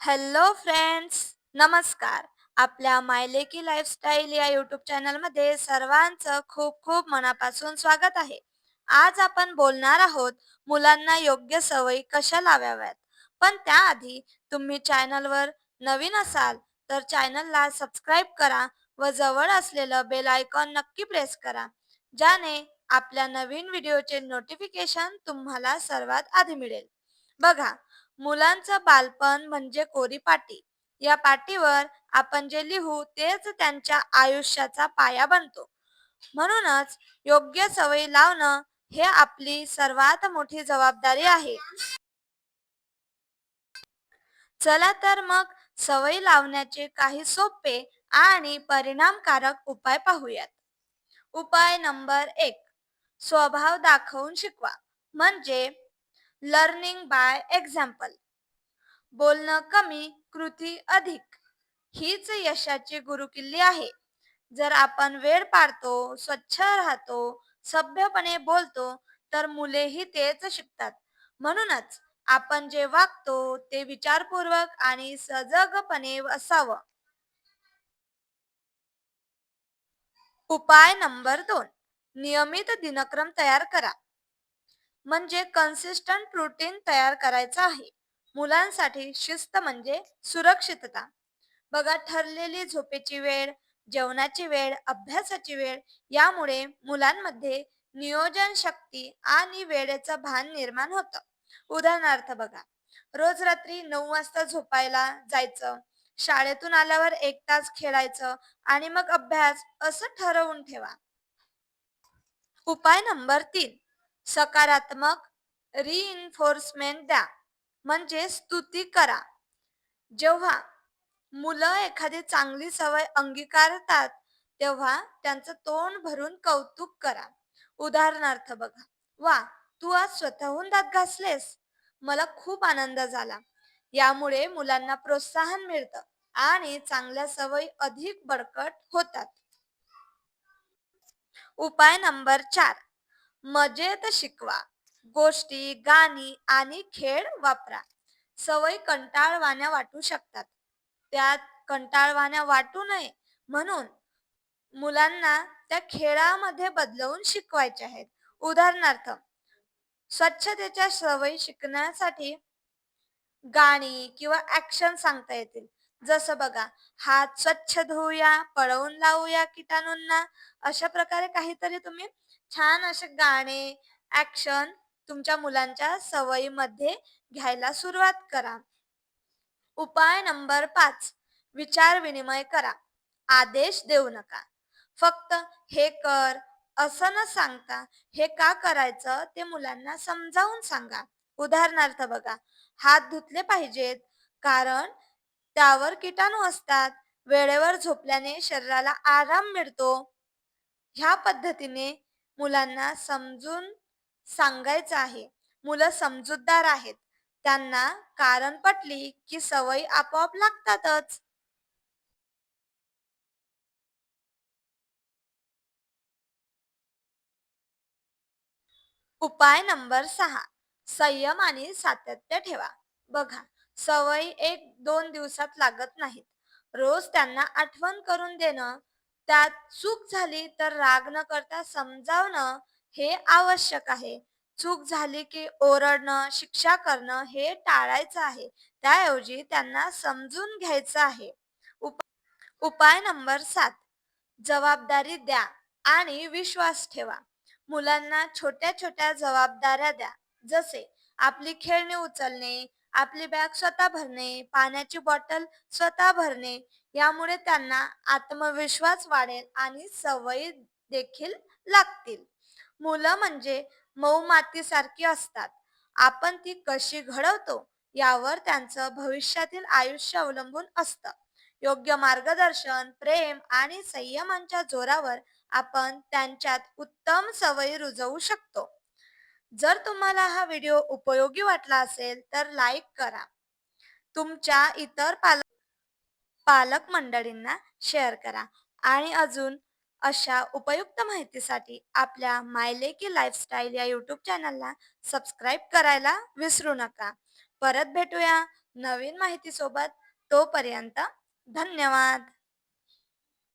Hello friends नमस्कार. आपल्या Mayleki lifestyle या यूट्यूब चॅनलमध्ये सर्वांचं खूप खूप मनापासून स्वागत आहे. आज आपण बोलणार आहोत मुलांना योग्य सवयी कशा लावाव्यात? पण त्याआधी तुम्ही चॅनलवर नवीन असाल तर चॅनलला सबस्क्राईब करा व जवळ असलेलं बेल आयकॉन नक्की प्रेस करा ज्याने आपल्या नवीन व्हिडिओचे नोटिफिकेशन तुम्हाला सर्वात आधी मिळेल. बघा मुलांचं बालपण म्हणजे कोरी पाटी या पाटीवर आपण जे लिहू तेच त्यांच्या आयुष्याचा पाया बनतो. म्हणूनच योग्य सवयी लावणं हे आपली सर्वात मोठी जबाबदारी आहे. चला तर मग सवयी लावण्याचे काही सोपे आणि परिणामकारक उपाय पाहूयात. उपाय नंबर एक स्वभाव दाखवून शिकवा. म्हणजे लर्निंग बाय एक्झाम्पल बोलणं कमी कृती अधिक. हीच यशाची गुरुकिल्ली आहे. जर आपण वेळ पाळतो स्वच्छ राहतो सभ्यपणे बोलतो तर मुलेही तेच शिकतात. म्हणूनच आपण जे वागतो ते विचारपूर्वक आणि सजगपणे असावं. उपाय नंबर दोन. नियमित दिनक्रम तयार करा. म्हणजे कन्सिस्टंट रुटीन तयार करायचं आहे. मुलांसाठी शिस्त म्हणजे सुरक्षितता. बघा ठरलेली झोपेची वेळ जेवणाची वेळ अभ्यासाची वेळ यामुळे मुलांमध्ये नियोजन शक्ती आणि वेळेचं भान निर्माण होतं. उदाहरणार्थ बघा रोज रात्री नऊ वाजता झोपायला जायचं शाळेतून आल्यावर एक तास खेळायचं आणि मग अभ्यास असं ठरवून ठेवा. उपाय नंबर तीन सकारात्मक रिइन्फोर्समेंट द्या. म्हणजे स्तुती करा. जेव्हा मुलं एखादी चांगली सवय अंगीकारतात तेव्हा त्यांचं तोंड भरून कौतुक करा. उदाहरणार्थ बघा वा तू आज स्वतःहून दात घासलेस. मला खूप आनंद झाला. यामुळे मुलांना प्रोत्साहन मिळतं आणि चांगल्या सवयी अधिक बळकट होतात. उपाय नंबर चार. मजेत शिकवा. गोष्टी गाणी आणि खेळ वापरा. सवय कंटाळवाण्या वाटू शकतात. त्यात कंटाळवाण्या वाटू नये म्हणून मुलांना त्या खेळामध्ये बदलवून शिकवायचे आहेत. उदाहरणार्थ स्वच्छतेच्या सवयी शिकण्यासाठी गाणी किंवा ऍक्शन सांगता येतील. जसं बघा हात स्वच्छ धुवूया पळवून लावूया किटाणूंना अशा प्रकारे काहीतरी तुम्ही छान असे गाणे ऍक्शन तुमच्या मुलांच्या सवयीमध्ये घ्यायला सुरुवात करा. उपाय नंबर पाच विचार विनिमय करा. आदेश देऊ नका. फक्त हे कर असं न सांगता हे का करायचं ते मुलांना समजावून सांगा. उदाहरणार्थ बघा हात धुतले पाहिजेत कारण त्यावर किटाणू असतात. वेळेवर झोपल्याने शरीराला आराम मिळतो. ह्या पद्धतीने मुलांना समजून सांगायचं आहे. मुलं समजूतदार आहेत. त्यांना कारण पटली की सवयी आपोआप लागतातच. उपाय नंबर सहा. संयम आणि सातत्य ठेवा. बघा सवयी एक दोन दिवसात लागत नाहीत. रोज त्यांना आठवण करून देणं त्यात चूक झाली तर राग न करता समजावणं हे आवश्यक आहे. चूक झाली की ओरडणं शिक्षा करणं हे टाळायचं आहे. त्याऐवजी त्यांना समजून घ्यायचं आहे. उपाय नंबर सात. जबाबदारी द्या आणि विश्वास ठेवा. मुलांना छोट्या छोट्या जबाबदाऱ्या द्या. जसे आपली खेळणी उचलणे आपली बॅग स्वतः भरणे पाण्याची बॉटल स्वतः भरणे यामुळे त्यांना आत्मविश्वास वाढेल आणि सवयी देखील लागतील. मुलं म्हणजे मऊ मातीसारखी असतात. आपण ती कशी घडवतो यावर त्यांचं भविष्यातील आयुष्य अवलंबून असतं. योग्य मार्गदर्शन प्रेम आणि संयमांच्या जोरावर आपण त्यांच्यात उत्तम सवयी रुजवू शकतो. जर तुम्हाला हा व्हिडिओ उपयोगी वाटला असेल तर लाईक करा. तुमच्या इतर पालक पालक मंडळींना शेअर करा. आणि अजून अशा उपयुक्त माहितीसाठी आपल्या मायलेकी लाईफस्टाईल या यूट्यूब चॅनलला सबस्क्राईब करायला विसरू नका. परत भेटूया नवीन माहितीसोबत. तोपर्यंत धन्यवाद.